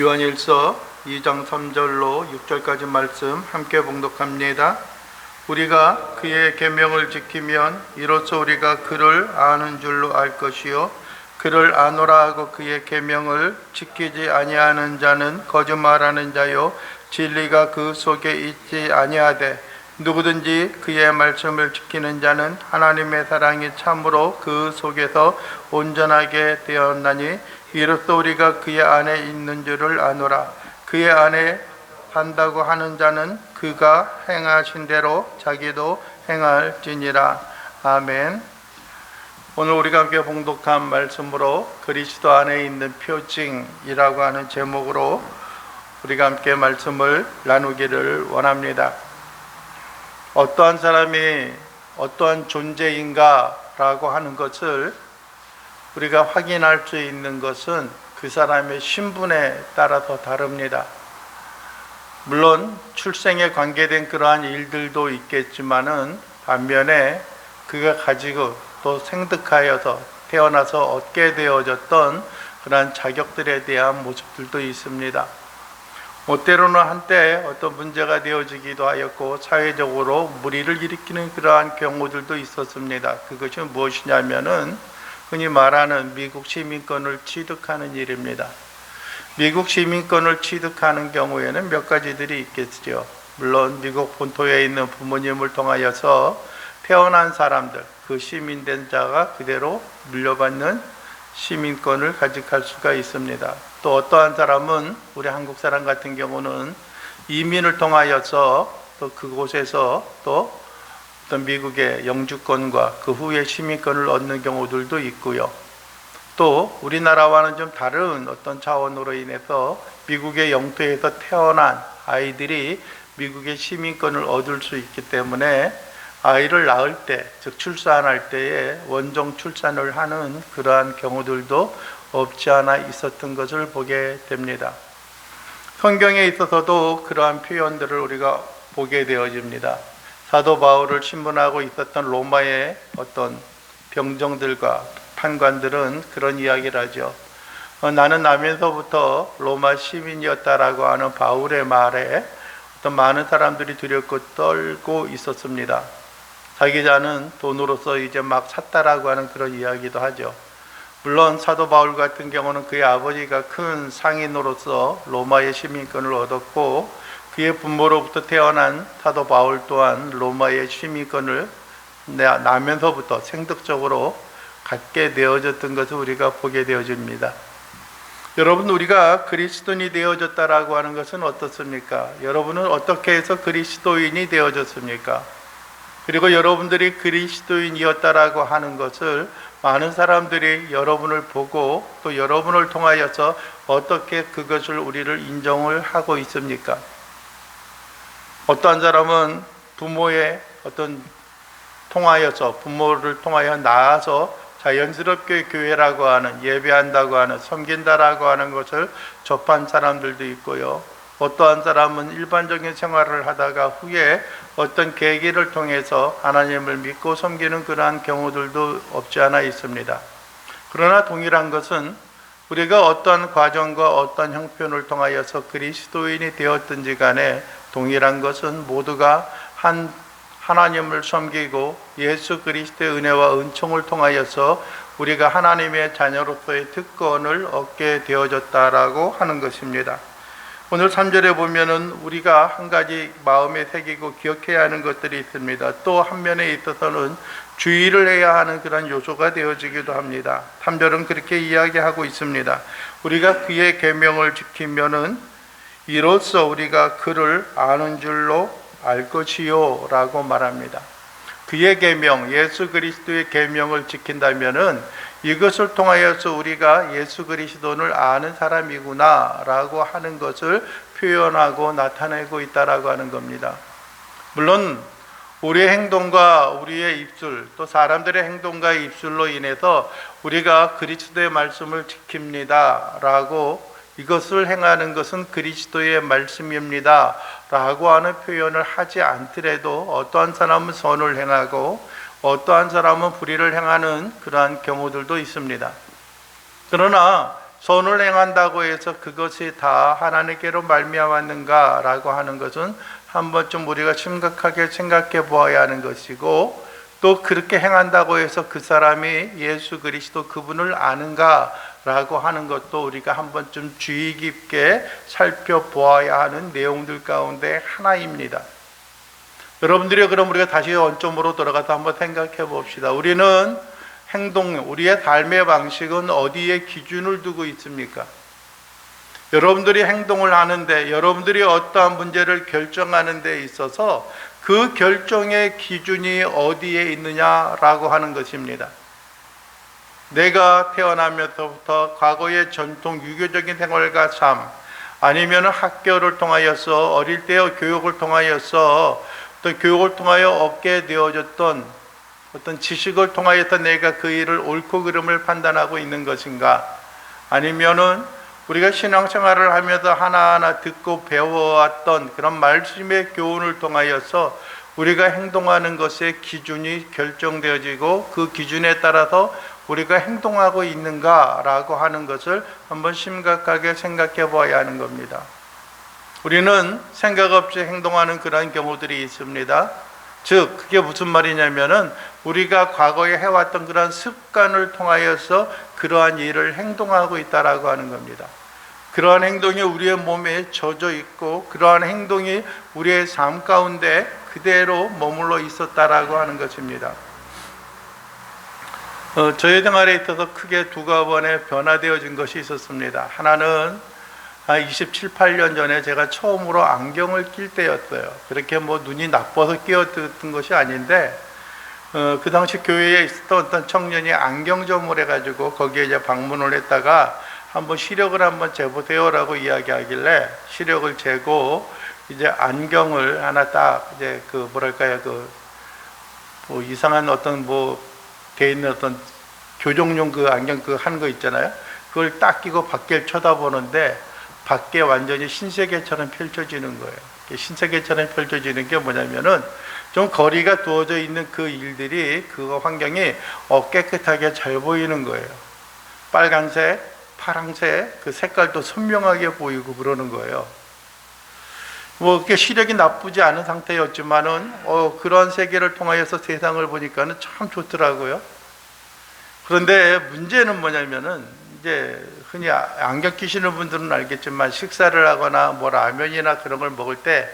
요한일서 2장 3절로 6절까지 말씀 함께 봉독합니다. 우리가 그의 계명을 지키면 이로써 우리가 그를 아는 줄로 알 것이요 그를 아노라 하고 그의 계명을 지키지 아니하는 자는 거짓말하는 자요 진리가 그 속에 있지 아니하되 누구든지 그의 말씀을 지키는 자는 하나님의 사랑이 참으로 그 속에서 온전하게 되었나니 이로써 우리가 그의 안에 있는 줄을 아노라 그의 안에 산다고 하는 자는 그가 행하신 대로 자기도 행할지니라 아멘. 오늘 우리가 함께 봉독한 말씀으로 그리스도 안에 있는 표징이라고 하는 제목으로 우리가 함께 말씀을 나누기를 원합니다. 어떠한 사람이 어떠한 존재인가라고 하는 것을 우리가 확인할 수 있는 것은 그 사람의 신분에 따라서 다릅니다. 물론 출생에 관계된 그러한 일들도 있겠지만은 반면에 그가 가지고 또 생득하여서 태어나서 얻게 되어졌던 그러한 자격들에 대한 모습들도 있습니다. 뭐 때로는 한때 어떤 문제가 되어지기도 하였고 사회적으로 무리를 일으키는 그러한 경우들도 있었습니다. 그것이 무엇이냐면은 흔히 말하는 미국 시민권을 취득하는 일입니다. 미국 시민권을 취득하는 경우에는 몇 가지들이 있겠죠. 물론 미국 본토에 있는 부모님을 통하여서 태어난 사람들, 그 시민된 자가 그대로 물려받는 시민권을 가직할 수가 있습니다. 또 어떠한 사람은 우리 한국 사람 같은 경우는 이민을 통하여서 또 그곳에서 또 어떤 미국의 영주권과 그 후에 시민권을 얻는 경우들도 있고요. 또 우리나라와는 좀 다른 어떤 차원으로 인해서 미국의 영토에서 태어난 아이들이 미국의 시민권을 얻을 수 있기 때문에 아이를 낳을 때, 즉 출산할 때에 원정 출산을 하는 그러한 경우들도 없지 않아 있었던 것을 보게 됩니다. 성경에 있어서도 그러한 표현들을 우리가 보게 되어집니다. 사도 바울을 신문하고 있었던 로마의 어떤 병정들과 판관들은 그런 이야기를 하죠. 어, 나는 나면서부터 로마 시민이었다라고 하는 바울의 말에 어떤 많은 사람들이 두렵고 떨고 있었습니다. 자기 자는 돈으로서 이제 막 샀다라고 하는 그런 이야기도 하죠. 물론 사도 바울 같은 경우는 그의 아버지가 큰 상인으로서 로마의 시민권을 얻었고 그의 부모로부터 태어난 사도 바울 또한 로마의 시민권을 나면서부터 생득적으로 갖게 되어졌던 것을 우리가 보게 되어집니다. 여러분 우리가 그리스도인이 되어졌다라고 하는 것은 어떻습니까? 여러분은 어떻게 해서 그리스도인이 되어졌습니까? 그리고 여러분들이 그리스도인이었다라고 하는 것을 많은 사람들이 여러분을 보고 또 여러분을 통하여서 어떻게 그것을 우리를 인정을 하고 있습니까? 어떠한 사람은 부모의 어떤 통하여서 부모를 통하여 나아서 자연스럽게 교회라고 하는 예배한다고 하는 섬긴다라고 하는 것을 접한 사람들도 있고요. 어떠한 사람은 일반적인 생활을 하다가 후에 어떤 계기를 통해서 하나님을 믿고 섬기는 그러한 경우들도 없지 않아 있습니다. 그러나 동일한 것은 우리가 어떤 과정과 어떤 형편을 통하여서 그리스도인이 되었든지 간에 동일한 것은 모두가 한 하나님을 섬기고 예수 그리스도의 은혜와 은총을 통하여서 우리가 하나님의 자녀로서의 특권을 얻게 되어졌다라고 하는 것입니다. 오늘 3절에 보면은 우리가 한 가지 마음에 새기고 기억해야 하는 것들이 있습니다. 또 한 면에 있어서는 주의를 해야 하는 그런 요소가 되어지기도 합니다. 3절은 그렇게 이야기하고 있습니다. 우리가 그의 계명을 지키면은 이로써 우리가 그를 아는 줄로 알 것이요라고 말합니다. 그의 계명, 예수 그리스도의 계명을 지킨다면은 이것을 통하여서 우리가 예수 그리스도를 아는 사람이구나라고 하는 것을 표현하고 나타내고 있다라고 하는 겁니다. 물론 우리의 행동과 우리의 입술 또 사람들의 행동과 입술로 인해서 우리가 그리스도의 말씀을 지킵니다라고 이것을 행하는 것은 그리스도의 말씀입니다. 라고 하는 표현을 하지 않더라도 어떠한 사람은 선을 행하고 어떠한 사람은 불의를 행하는 그러한 경우들도 있습니다. 그러나 선을 행한다고 해서 그것이 다 하나님께로 말미암았는가라고 하는 것은 한 번쯤 우리가 심각하게 생각해 보아야 하는 것이고 또 그렇게 행한다고 해서 그 사람이 예수 그리스도 그분을 아는가라고 하는 것도 우리가 한 번쯤 주의 깊게 살펴보아야 하는 내용들 가운데 하나입니다. 여러분들이 그럼 우리가 다시 원점으로 돌아가서 한번 생각해 봅시다. 우리는 행동, 우리의 삶의 방식은 어디에 기준을 두고 있습니까? 여러분들이 행동을 하는데, 여러분들이 어떠한 문제를 결정하는 데 있어서 그 결정의 기준이 어디에 있느냐라고 하는 것입니다. 내가 태어나면서부터 과거의 전통 유교적인 생활과 삶, 아니면 학교를 통하여서 어릴 때의 교육을 통하여서 또 교육을 통하여 얻게 되어졌던 어떤 지식을 통하여서 내가 그 일을 옳고 그름을 판단하고 있는 것인가? 아니면은 우리가 신앙생활을 하면서 하나하나 듣고 배워왔던 그런 말씀의 교훈을 통하여서 우리가 행동하는 것의 기준이 결정되어지고 그 기준에 따라서 우리가 행동하고 있는가라고 하는 것을 한번 심각하게 생각해 봐야 하는 겁니다. 우리는 생각 없이 행동하는 그러한 경우들이 있습니다. 즉, 그게 무슨 말이냐면은 우리가 과거에 해왔던 그러한 습관을 통하여서 그러한 일을 행동하고 있다라고 하는 겁니다. 그러한 행동이 우리의 몸에 젖어 있고 그러한 행동이 우리의 삶 가운데 그대로 머물러 있었다라고 하는 것입니다. 어, 저의 생활에 있어서 크게 두 가번에 변화되어진 것이 있었습니다. 하나는 한 27, 8년 전에 제가 처음으로 안경을 낄 때였어요. 그렇게 뭐 눈이 나빠서 끼었던 것이 아닌데, 어, 그 당시 교회에 있었던 어떤 청년이 안경점을 해가지고 거기에 이제 방문을 했다가 한번 시력을 한번 재보세요라고 이야기하길래 시력을 재고 이제 안경을 하나 딱 이제 그 뭐랄까요 그 뭐 이상한 어떤 뭐 돼 있는 어떤 교정용 그 안경 그 하는 거 있잖아요. 그걸 딱 끼고 밖을 쳐다보는데 밖에 완전히 신세계처럼 펼쳐지는 거예요. 신세계처럼 펼쳐지는 게 뭐냐면은 좀 거리가 두어져 있는 그 일들이 그 환경이 어, 깨끗하게 잘 보이는 거예요. 빨간색, 파랑색 그 색깔도 선명하게 보이고 그러는 거예요. 뭐 그게 시력이 나쁘지 않은 상태였지만은 어, 그런 세계를 통하여서 세상을 보니까는 참 좋더라고요. 그런데 문제는 뭐냐면은 이제 흔히 안경 끼시는 분들은 알겠지만 식사를 하거나 뭐 라면이나 그런 걸 먹을 때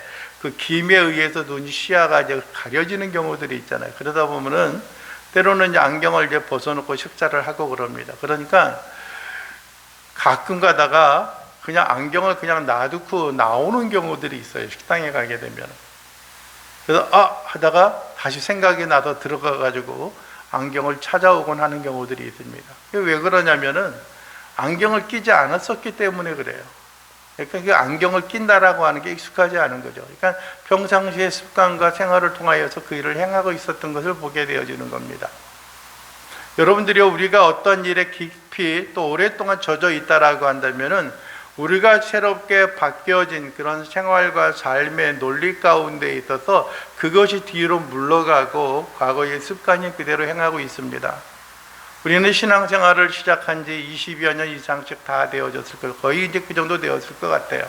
그 김에 의해서 눈이 시야가 이제 가려지는 경우들이 있잖아요. 그러다 보면은 때로는 이제 안경을 이제 벗어놓고 식사를 하고 그럽니다. 그러니까 가끔 가다가 그냥 안경을 그냥 놔두고 나오는 경우들이 있어요. 식당에 가게 되면. 그래서 아 하다가 다시 생각이 나서 들어가 가지고 안경을 찾아오곤 하는 경우들이 있습니다. 왜 그러냐면은 안경을 끼지 않았었기 때문에 그래요. 그러니까 그 안경을 낀다라고 하는 게 익숙하지 않은 거죠. 그러니까 평상시의 습관과 생활을 통하여서 그 일을 행하고 있었던 것을 보게 되어지는 겁니다. 여러분들이 우리가 어떤 일에 깊이 또 오랫동안 젖어 있다라고 한다면은 우리가 새롭게 바뀌어진 그런 생활과 삶의 논리 가운데 있어서 그것이 뒤로 물러가고 과거의 습관이 그대로 행하고 있습니다. 우리는 신앙생활을 시작한 지 20여 년 이상씩 다 되어졌을 거예요. 거의 이제 그 정도 되었을 것 같아요.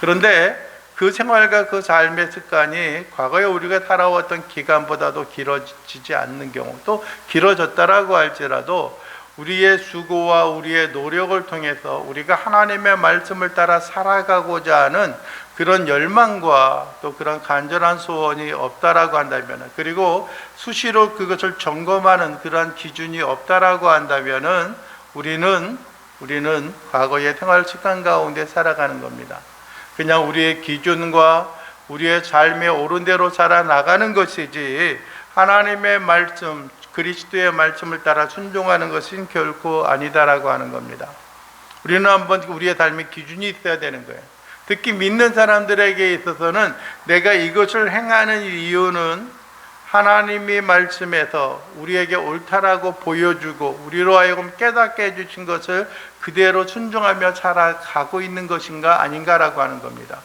그런데 그 생활과 그 삶의 습관이 과거에 우리가 살아왔던 기간보다도 길어지지 않는 경우, 또 길어졌다라고 할지라도 우리의 수고와 우리의 노력을 통해서 우리가 하나님의 말씀을 따라 살아가고자 하는 그런 열망과 또 그런 간절한 소원이 없다라고 한다면 그리고 수시로 그것을 점검하는 그러한 기준이 없다라고 한다면은 우리는 우리는 과거의 생활 습관 가운데 살아가는 겁니다. 그냥 우리의 기준과 우리의 삶에 옳은 대로 살아나가는 것이지 하나님의 말씀, 그리스도의 말씀을 따라 순종하는 것은 결코 아니다라고 하는 겁니다. 우리는 한번 우리의 삶의 기준이 있어야 되는 거예요. 특히 믿는 사람들에게 있어서는 내가 이것을 행하는 이유는 하나님이 말씀에서 우리에게 옳다라고 보여주고 우리로 하여금 깨닫게 해주신 것을 그대로 순종하며 살아가고 있는 것인가 아닌가라고 하는 겁니다.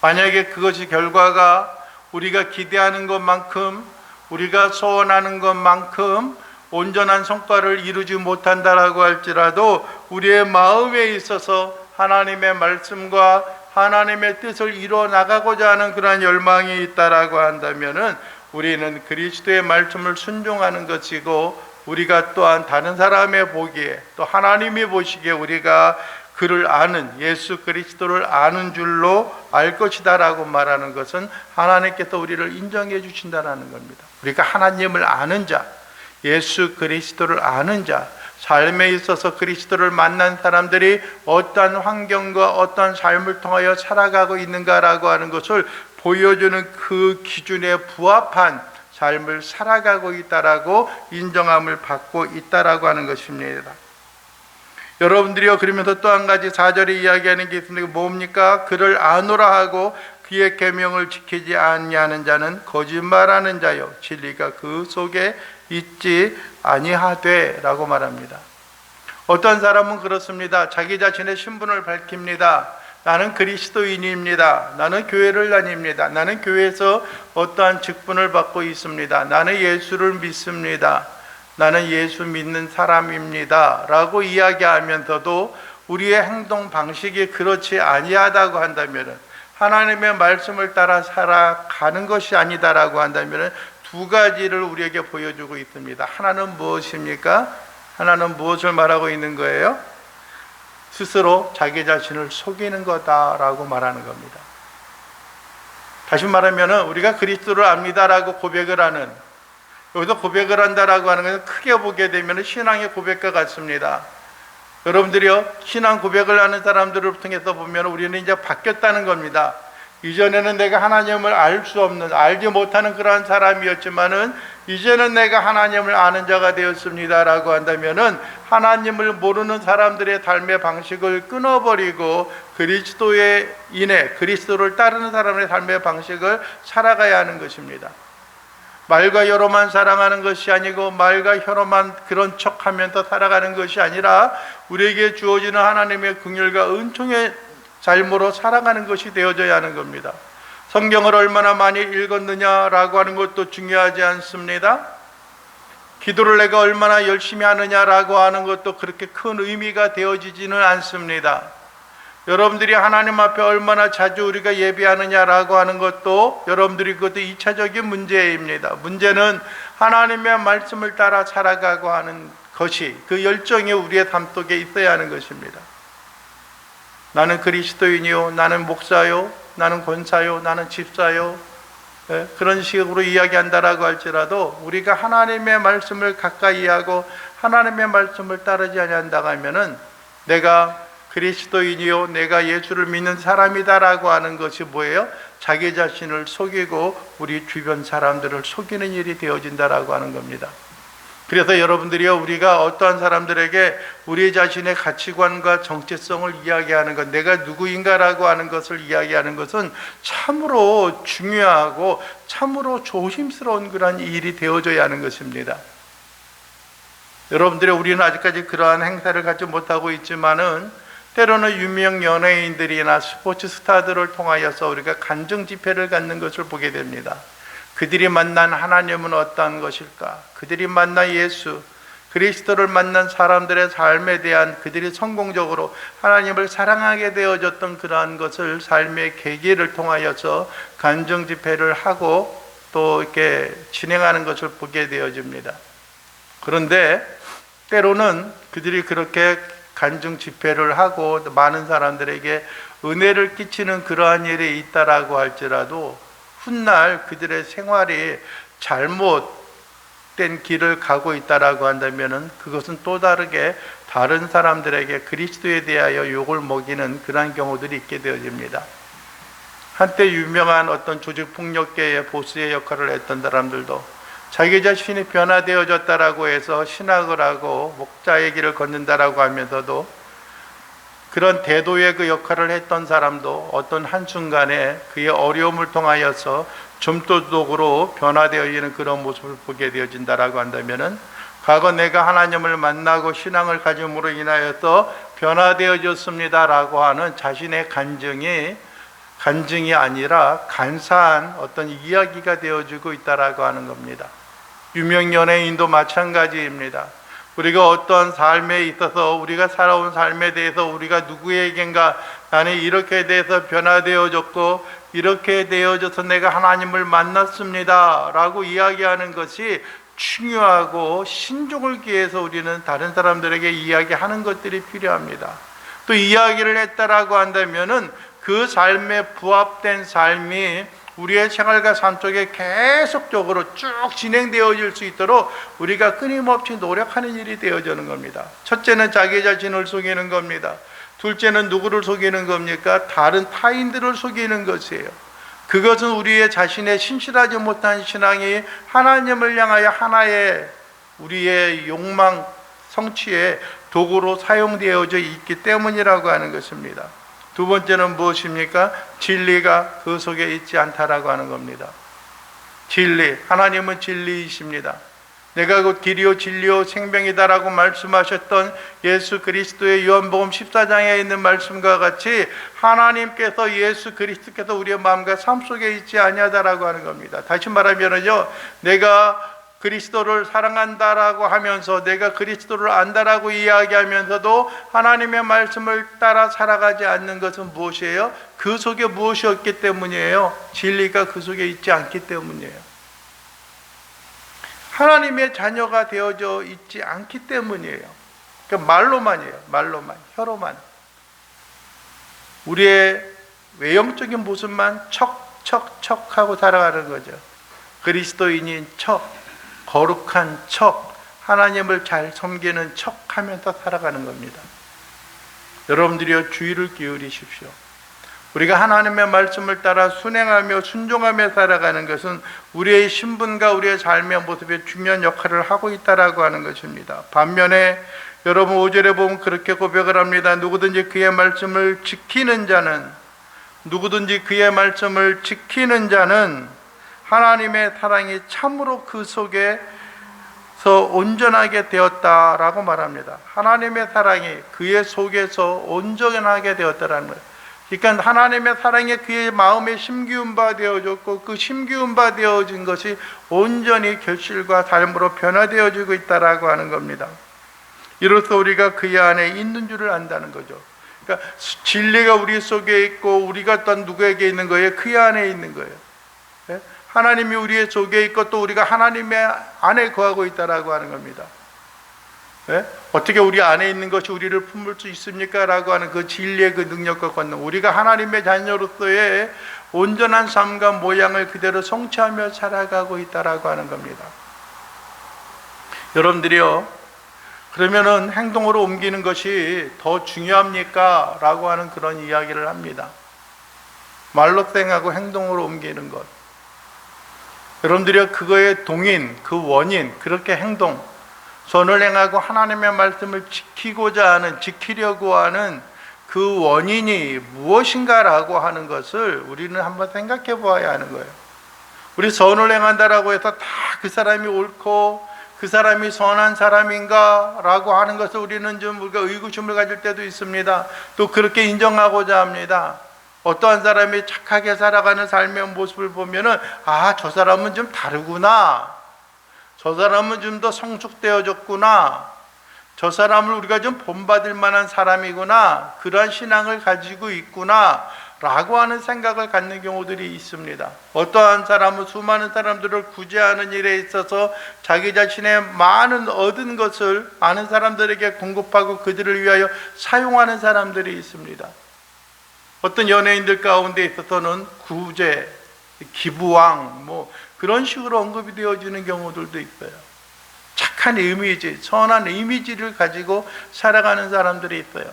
만약에 그것이 결과가 우리가 기대하는 것만큼 우리가 소원하는 것만큼 온전한 성과를 이루지 못한다라고 할지라도 우리의 마음에 있어서 하나님의 말씀과 하나님의 뜻을 이루어 나가고자 하는 그러한 열망이 있다라고 한다면은 우리는 그리스도의 말씀을 순종하는 것이고 우리가 또한 다른 사람의 보기에 또 하나님이 보시기에 우리가 그를 아는 예수 그리스도를 아는 줄로 알 것이다라고 말하는 것은 하나님께서 우리를 인정해 주신다라는 겁니다. 우리가 하나님을 아는 자, 예수 그리스도를 아는 자, 삶에 있어서 그리스도를 만난 사람들이 어떠한 환경과 어떠한 삶을 통하여 살아가고 있는가라고 하는 것을 보여주는 그 기준에 부합한 삶을 살아가고 있다라고 인정함을 받고 있다라고 하는 것입니다. 여러분들이요 그러면서 또 한 가지 사절에 이야기하는 게 있습니다. 뭡니까? 그를 아노라 하고 그의 계명을 지키지 아니하는 자는 거짓말하는 자요 진리가 그 속에 있지 아니하되라고 말합니다. 어떤 사람은 그렇습니다. 자기 자신의 신분을 밝힙니다. 나는 그리스도인입니다. 나는 교회를 다닙니다. 나는 교회에서 어떠한 직분을 받고 있습니다. 나는 예수를 믿습니다. 나는 예수 믿는 사람입니다. 라고 이야기하면서도 우리의 행동 방식이 그렇지 아니하다고 한다면 하나님의 말씀을 따라 살아가는 것이 아니다라고 한다면 두 가지를 우리에게 보여주고 있습니다. 하나는 무엇입니까? 하나는 무엇을 말하고 있는 거예요? 스스로 자기 자신을 속이는 거다라고 말하는 겁니다. 다시 말하면 우리가 그리스도를 압니다라고 고백을 하는 여기서 고백을 한다라고 하는 것은 크게 보게 되면 신앙의 고백과 같습니다. 여러분들이요 신앙 고백을 하는 사람들을 통해서 보면 우리는 이제 바뀌었다는 겁니다. 이전에는 내가 하나님을 알 수 없는 알지 못하는 그러한 사람이었지만은 이제는 내가 하나님을 아는 자가 되었습니다라고 한다면은 하나님을 모르는 사람들의 삶의 방식을 끊어버리고 그리스도에 인해 그리스도를 따르는 사람의 삶의 방식을 살아가야 하는 것입니다. 말과 혀로만 사랑하는 것이 아니고 말과 혀로만 그런 척하면서 살아가는 것이 아니라 우리에게 주어지는 하나님의 긍휼과 은총의 삶으로 살아가는 것이 되어져야 하는 겁니다. 성경을 얼마나 많이 읽었느냐라고 하는 것도 중요하지 않습니다. 기도를 내가 얼마나 열심히 하느냐라고 하는 것도 그렇게 큰 의미가 되어지지는 않습니다. 여러분들이 하나님 앞에 얼마나 자주 우리가 예배하느냐라고 하는 것도 여러분들이 그것도 2차적인 문제입니다. 문제는 하나님의 말씀을 따라 살아가고 하는 것이 그 열정이 우리의 삶 속에 있어야 하는 것입니다. 나는 그리스도인이요, 나는 목사요, 나는 권사요, 나는 집사요. 예, 그런 식으로 이야기한다라고 할지라도 우리가 하나님의 말씀을 가까이 하고 하나님의 말씀을 따르지 아니한다고 하면은 내가 그리스도인이요 내가 예수를 믿는 사람이다라고 하는 것이 뭐예요? 자기 자신을 속이고 우리 주변 사람들을 속이는 일이 되어진다라고 하는 겁니다. 그래서 여러분들이요 우리가 어떠한 사람들에게 우리 자신의 가치관과 정체성을 이야기하는 것, 내가 누구인가라고 하는 것을 이야기하는 것은 참으로 중요하고 참으로 조심스러운 그런 일이 되어져야 하는 것입니다. 여러분들이 우리는 아직까지 그러한 행사를 갖지 못하고 있지만은 때로는 유명 연예인들이나 스포츠 스타들을 통하여서 우리가 간증 집회를 갖는 것을 보게 됩니다. 그들이 만난 하나님은 어떠한 것일까? 그들이 만난 예수, 그리스도를 만난 사람들의 삶에 대한 그들이 성공적으로 하나님을 사랑하게 되어졌던 그러한 것을 삶의 계기를 통하여서 간증 집회를 하고 또 이렇게 진행하는 것을 보게 되어집니다. 그런데 때로는 그들이 그렇게 간증 집회를 하고 많은 사람들에게 은혜를 끼치는 그러한 일이 있다라고 할지라도 훗날 그들의 생활이 잘못된 길을 가고 있다라고 한다면은 그것은 또 다르게 다른 사람들에게 그리스도에 대하여 욕을 먹이는 그러한 경우들이 있게 되어집니다. 한때 유명한 어떤 조직 폭력계의 보스의 역할을 했던 사람들도 자기 자신이 변화되어졌다라고 해서 신학을 하고 목자의 길을 걷는다라고 하면서도 그런 대도의 그 역할을 했던 사람도 어떤 한순간에 그의 어려움을 통하여서 점도독으로 변화되어 있는 그런 모습을 보게 되어진다라고 한다면은 과거 내가 하나님을 만나고 신앙을 가짐으로 인하여서 변화되어졌습니다라고 하는 자신의 간증이 간증이 아니라 간사한 어떤 이야기가 되어지고 있다라고 하는 겁니다. 유명 연예인도 마찬가지입니다. 우리가 어떤 삶에 있어서 우리가 살아온 삶에 대해서 우리가 누구에겐가 나는 이렇게 대해서 변화되어졌고 이렇게 되어져서 내가 하나님을 만났습니다. 라고 이야기하는 것이 중요하고 신중을 기해서 우리는 다른 사람들에게 이야기하는 것들이 필요합니다. 또 이야기를 했다라고 한다면은 그 삶에 부합된 삶이 우리의 생활과 삶 속에 계속적으로 쭉 진행되어질 수 있도록 우리가 끊임없이 노력하는 일이 되어지는 겁니다. 첫째는 자기 자신을 속이는 겁니다. 둘째는 누구를 속이는 겁니까? 다른 타인들을 속이는 것이에요. 그것은 우리의 자신의 신실하지 못한 신앙이 하나님을 향하여 하나의 우리의 욕망 성취의 도구로 사용되어져 있기 때문이라고 하는 것입니다. 두 번째는 무엇입니까? 진리가 그 속에 있지 않다라고 하는 겁니다. 진리, 하나님은 진리이십니다. 내가 곧 길이요 진리요 생명이다라고 말씀하셨던 예수 그리스도의 요한복음 14장에 있는 말씀과 같이 하나님께서 예수 그리스도께서 우리의 마음과 삶 속에 있지 아니하다라고 하는 겁니다. 다시 말하면은요. 내가 그리스도를 사랑한다라고 하면서 내가 그리스도를 안다라고 이야기하면서도 하나님의 말씀을 따라 살아가지 않는 것은 무엇이에요? 그 속에 무엇이 없기 때문이에요. 진리가 그 속에 있지 않기 때문이에요. 하나님의 자녀가 되어져 있지 않기 때문이에요. 그러니까 말로만이에요. 말로만, 혀로만. 우리의 외형적인 모습만 척척척 하고 살아가는 거죠. 그리스도인인 척, 거룩한 척, 하나님을 잘 섬기는 척 하면서 살아가는 겁니다. 여러분들이요, 주의를 기울이십시오. 우리가 하나님의 말씀을 따라 순행하며 순종하며 살아가는 것은 우리의 신분과 우리의 삶의 모습에 중요한 역할을 하고 있다라고 하는 것입니다. 반면에 여러분 5절에 보면 그렇게 고백을 합니다. 누구든지 그의 말씀을 지키는 자는 누구든지 그의 말씀을 지키는 자는 하나님의 사랑이 참으로 그 속에서 온전하게 되었다라고 말합니다. 하나님의 사랑이 그의 속에서 온전하게 되었다라는 거예요. 그러니까 하나님의 사랑에 그의 마음에 심기운 바 되어졌고 그 심기운 바 되어진 것이 온전히 결실과 삶으로 변화되어지고 있다라고 하는 겁니다. 이로써 우리가 그의 안에 있는 줄을 안다는 거죠. 그러니까 진리가 우리 속에 있고 우리가 어떤 누구에게 있는 거예요? 그의 안에 있는 거예요. 예? 하나님이 우리의 속에 있고 또 우리가 하나님의 안에 거하고 있다라고 하는 겁니다. 예? 어떻게 우리 안에 있는 것이 우리를 품을 수 있습니까? 라고 하는 그 진리의 그 능력과 권능. 우리가 하나님의 자녀로서의 온전한 삶과 모양을 그대로 성취하며 살아가고 있다라고 하는 겁니다. 여러분들이요, 그러면은 행동으로 옮기는 것이 더 중요합니까? 라고 하는 그런 이야기를 합니다. 말로 땡하고 행동으로 옮기는 것. 여러분들이 그거의 동인, 그 원인, 그렇게 행동, 선을 행하고 하나님의 말씀을 지키고자 하는, 지키려고 하는 그 원인이 무엇인가라고 하는 것을 우리는 한번 생각해 보아야 하는 거예요. 우리 선을 행한다라고 해서 다 그 사람이 옳고 그 사람이 선한 사람인가? 라고 하는 것을 우리는 좀 우리가 의구심을 가질 때도 있습니다. 또 그렇게 인정하고자 합니다. 어떠한 사람이 착하게 살아가는 삶의 모습을 보면은, 아, 저 사람은 좀 다르구나. 저 사람은 좀 더 성숙되어졌구나. 저 사람을 우리가 좀 본받을 만한 사람이구나. 그러한 신앙을 가지고 있구나. 라고 하는 생각을 갖는 경우들이 있습니다. 어떠한 사람은 수많은 사람들을 구제하는 일에 있어서 자기 자신의 많은 얻은 것을 많은 사람들에게 공급하고 그들을 위하여 사용하는 사람들이 있습니다. 어떤 연예인들 가운데 있어서는 구제, 기부왕, 뭐 그런 식으로 언급이 되어지는 경우들도 있어요. 착한 이미지, 선한 이미지를 가지고 살아가는 사람들이 있어요.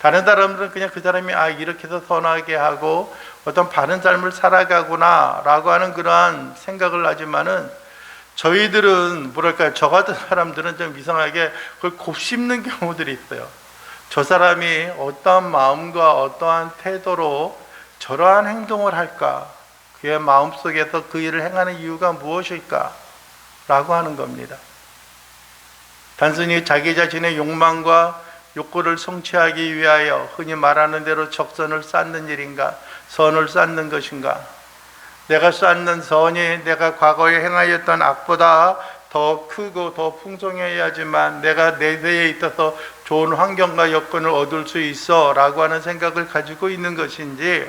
다른 사람들은 그냥 그 사람이 아 이렇게 해서 선하게 하고 어떤 바른 삶을 살아가구나라고 하는 그러한 생각을 하지만은 저희들은 뭐랄까 저 같은 사람들은 좀 이상하게 그걸 곱씹는 경우들이 있어요. 저 사람이 어떠한 마음과 어떠한 태도로 저러한 행동을 할까? 그의 마음 속에서 그 일을 행하는 이유가 무엇일까? 라고 하는 겁니다. 단순히 자기 자신의 욕망과 욕구를 성취하기 위하여 흔히 말하는 대로 적선을 쌓는 일인가, 선을 쌓는 것인가. 내가 쌓는 선이 내가 과거에 행하였던 악보다 더 크고 더 풍성해야지만 내가 내세에 있어서 좋은 환경과 여건을 얻을 수 있어 라고 하는 생각을 가지고 있는 것인지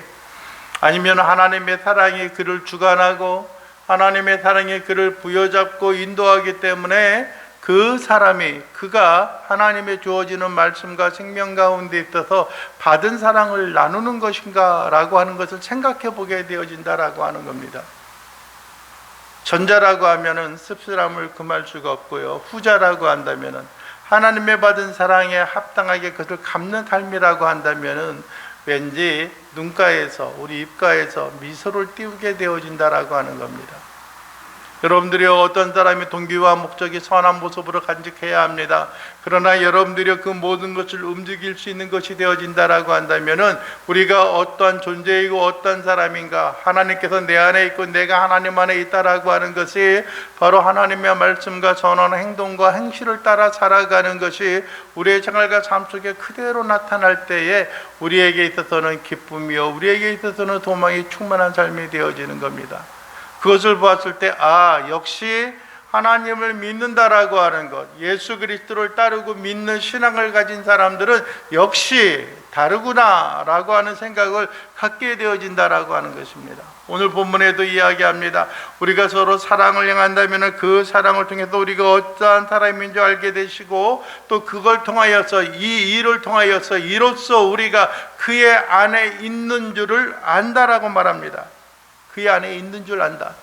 아니면 하나님의 사랑이 그를 주관하고 하나님의 사랑이 그를 부여잡고 인도하기 때문에 그 사람이 그가 하나님의 주어지는 말씀과 생명 가운데 있어서 받은 사랑을 나누는 것인가라고 하는 것을 생각해 보게 되어진다라고 하는 겁니다. 전자라고 하면은 씁쓸함을 금할 수가 없고요. 후자라고 한다면은 하나님의 받은 사랑에 합당하게 그것을 갚는 삶이라고 한다면은 왠지 눈가에서 우리 입가에서 미소를 띄우게 되어진다라고 하는 겁니다. 여러분들이 어떤 사람이 동기와 목적이 선한 모습으로 간직해야 합니다. 그러나 여러분들이 그 모든 것을 움직일 수 있는 것이 되어진다라고 한다면은 우리가 어떠한 존재이고 어떤 사람인가 하나님께서 내 안에 있고 내가 하나님 안에 있다라고 하는 것이 바로 하나님의 말씀과 전하는 행동과 행실을 따라 살아가는 것이 우리의 생활과 삶 속에 그대로 나타날 때에 우리에게 있어서는 기쁨이요 우리에게 있어서는 도망이 충만한 삶이 되어지는 겁니다. 그것을 보았을 때, 아, 역시 하나님을 믿는다라고 하는 것, 예수 그리스도를 따르고 믿는 신앙을 가진 사람들은 역시 다르구나라고 하는 생각을 갖게 되어진다라고 하는 것입니다. 오늘 본문에도 이야기합니다. 우리가 서로 사랑을 행한다면 그 사랑을 통해서 우리가 어떠한 사람인 줄 알게 되시고 또 그걸 통하여서 이 일을 통하여서 이로써 우리가 그의 안에 있는 줄을 안다라고 말합니다. 그의 안에 있는 줄 안다.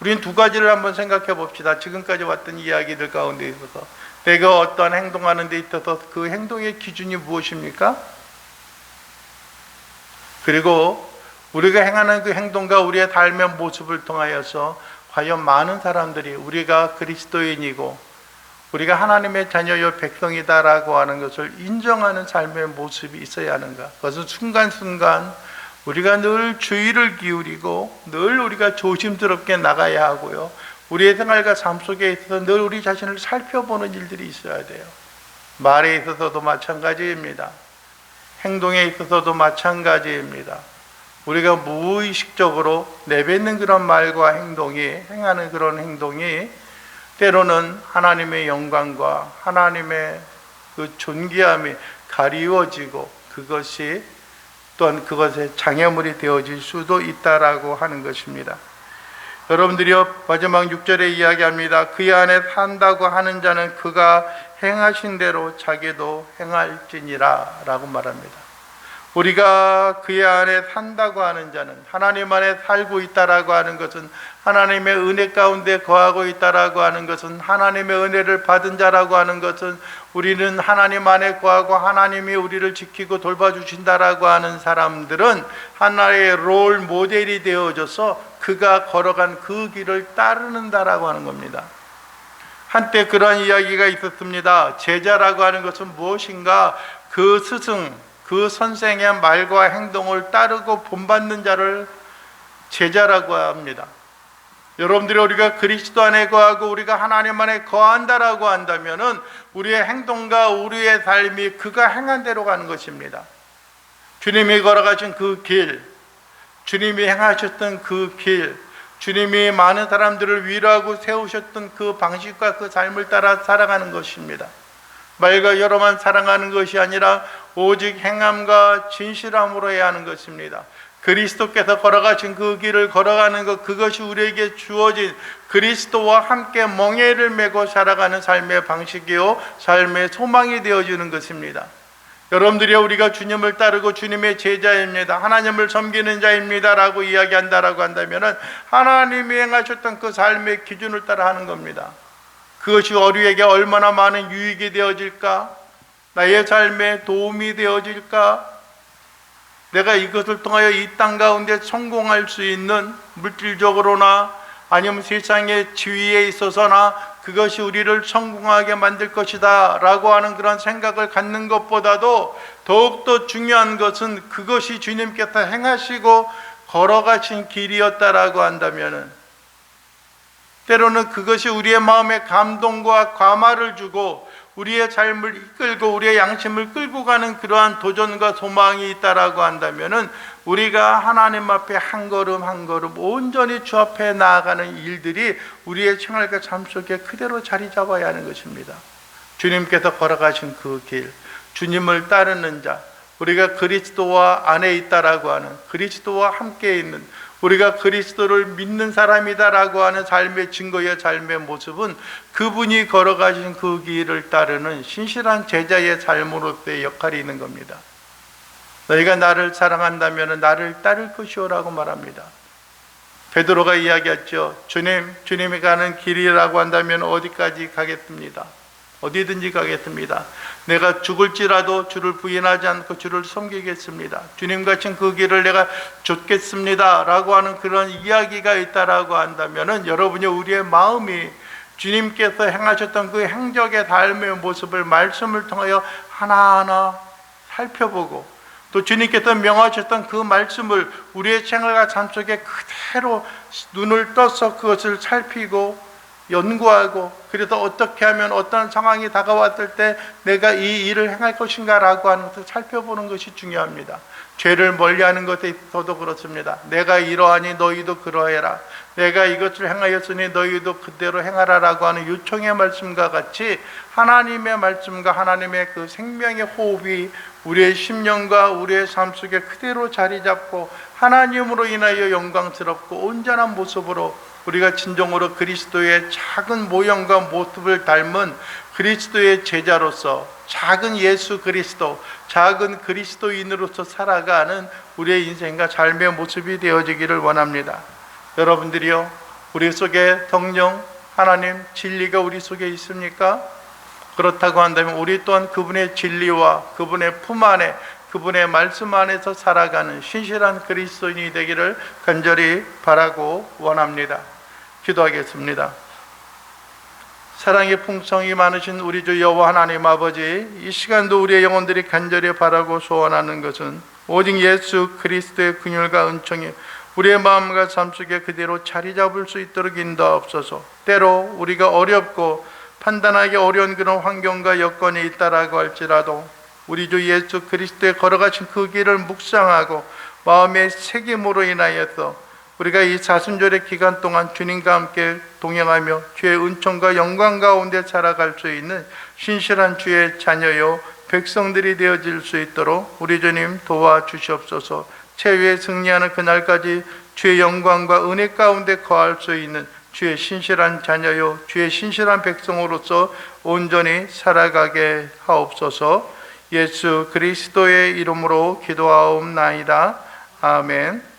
우리는 두 가지를 한번 생각해 봅시다. 지금까지 왔던 이야기들 가운데 있어서 내가 어떠한 행동하는 데 있어서 그 행동의 기준이 무엇입니까? 그리고 우리가 행하는 그 행동과 우리의 삶의 모습을 통하여서 과연 많은 사람들이 우리가 그리스도인이고 우리가 하나님의 자녀요 백성이다라고 하는 것을 인정하는 삶의 모습이 있어야 하는가? 그것은 순간순간 우리가 늘 주의를 기울이고 늘 우리가 조심스럽게 나가야 하고요. 우리의 생활과 삶 속에 있어서 늘 우리 자신을 살펴보는 일들이 있어야 돼요. 말에 있어서도 마찬가지입니다. 행동에 있어서도 마찬가지입니다. 우리가 무의식적으로 내뱉는 그런 말과 행동이 행하는 그런 행동이 때로는 하나님의 영광과 하나님의 그 존귀함이 가리워지고 그것이 또한 그것의 장애물이 되어질 수도 있다라고 하는 것입니다. 여러분들이요 마지막 6절에 이야기합니다. 그 안에 산다고 하는 자는 그가 행하신 대로 자기도 행할지니라 라고 말합니다. 우리가 그의 안에 산다고 하는 자는 하나님 안에 살고 있다라고 하는 것은 하나님의 은혜 가운데 거하고 있다라고 하는 것은 하나님의 은혜를 받은 자라고 하는 것은 우리는 하나님 안에 거하고 하나님이 우리를 지키고 돌봐주신다라고 하는 사람들은 하나의 롤 모델이 되어져서 그가 걸어간 그 길을 따르는다라고 하는 겁니다. 한때 그런 이야기가 있었습니다. 제자라고 하는 것은 무엇인가? 그 스승, 그 선생의 말과 행동을 따르고 본받는 자를 제자라고 합니다. 여러분들이 우리가 그리스도 안에 거하고 우리가 하나님 안에 거한다라고 한다면은 우리의 행동과 우리의 삶이 그가 행한 대로 가는 것입니다. 주님이 걸어가신 그 길, 주님이 행하셨던 그 길, 주님이 많은 사람들을 위로하고 세우셨던 그 방식과 그 삶을 따라 살아가는 것입니다. 말과 여러만 사랑하는 것이 아니라 오직 행함과 진실함으로 해야 하는 것입니다. 그리스도께서 걸어가신 그 길을 걸어가는 것 그것이 우리에게 주어진 그리스도와 함께 멍에를 메고 살아가는 삶의 방식이요 삶의 소망이 되어주는 것입니다. 여러분들이 우리가 주님을 따르고 주님의 제자입니다. 하나님을 섬기는 자입니다라고 이야기한다라고 한다면은 하나님이 행하셨던 그 삶의 기준을 따라 하는 겁니다. 그것이 우리에게 얼마나 많은 유익이 되어질까? 나의 삶에 도움이 되어질까? 내가 이것을 통하여 이 땅 가운데 성공할 수 있는 물질적으로나 아니면 세상의 지위에 있어서나 그것이 우리를 성공하게 만들 것이다 라고 하는 그런 생각을 갖는 것보다도 더욱더 중요한 것은 그것이 주님께서 행하시고 걸어가신 길이었다라고 한다면은 때로는 그것이 우리의 마음에 감동과 감화를 주고 우리의 삶을 이끌고 우리의 양심을 끌고 가는 그러한 도전과 소망이 있다라고 한다면은 우리가 하나님 앞에 한 걸음 한 걸음 온전히 주 앞에 나아가는 일들이 우리의 생활과 삶 속에 그대로 자리 잡아야 하는 것입니다. 주님께서 걸어가신 그 길, 주님을 따르는 자, 우리가 그리스도와 안에 있다라고 하는 그리스도와 함께 있는 우리가 그리스도를 믿는 사람이다라고 하는 삶의 증거의 삶의 모습은 그분이 걸어가신 그 길을 따르는 신실한 제자의 삶으로서의 역할이 있는 겁니다. 너희가 나를 사랑한다면 나를 따를 것이오라고 말합니다. 베드로가 이야기했죠. 주님, 주님이 가는 길이라고 한다면 어디까지 가겠습니다. 어디든지 가겠습니다. 내가 죽을지라도 주를 부인하지 않고 주를 섬기겠습니다. 주님 같은 그 길을 내가 줬겠습니다. 라고 하는 그런 이야기가 있다라고 한다면은 여러분이 우리의 마음이 주님께서 행하셨던 그 행적의 삶의 모습을 말씀을 통하여 하나하나 살펴보고 또 주님께서 명하셨던 그 말씀을 우리의 생활과 삶 속에 그대로 눈을 떠서 그것을 살피고 연구하고 그래서 어떻게 하면 어떤 상황이 다가왔을 때 내가 이 일을 행할 것인가라고 하는 것을 살펴보는 것이 중요합니다. 죄를 멀리하는 것에 있어서도 그렇습니다. 내가 이러하니 너희도 그러해라. 내가 이것을 행하였으니 너희도 그대로 행하라라고 하는 요청의 말씀과 같이 하나님의 말씀과 하나님의 그 생명의 호흡이 우리의 심령과 우리의 삶 속에 그대로 자리 잡고 하나님으로 인하여 영광스럽고 온전한 모습으로 우리가 진정으로 그리스도의 작은 모형과 모습을 닮은 그리스도의 제자로서 작은 예수 그리스도, 작은 그리스도인으로서 살아가는 우리의 인생과 삶의 모습이 되어지기를 원합니다. 여러분들이요, 우리 속에 성령, 하나님, 진리가 우리 속에 있습니까? 그렇다고 한다면 우리 또한 그분의 진리와 그분의 품 안에 그분의 말씀 안에서 살아가는 신실한 그리스도인이 되기를 간절히 바라고 원합니다. 기도하겠습니다. 사랑의 풍성이 많으신 우리 주 여호와 하나님 아버지, 이 시간도 우리의 영혼들이 간절히 바라고 소원하는 것은 오직 예수 그리스도의 긍휼과 은총이 우리의 마음과 삶 속에 그대로 자리 잡을 수 있도록 인도하옵소서. 때로 우리가 어렵고 판단하기 어려운 그런 환경과 여건이 있다라고 할지라도 우리 주 예수 그리스도의 걸어가신 그 길을 묵상하고 마음의 책임으로 인하여서 우리가 이 사순절의 기간 동안 주님과 함께 동행하며 주의 은총과 영광 가운데 살아갈 수 있는 신실한 주의 자녀요 백성들이 되어질 수 있도록 우리 주님 도와주시옵소서. 최후에 승리하는 그날까지 주의 영광과 은혜 가운데 거할 수 있는 주의 신실한 자녀요 주의 신실한 백성으로서 온전히 살아가게 하옵소서. 예수 그리스도의 이름으로 기도하옵나이다. 아멘.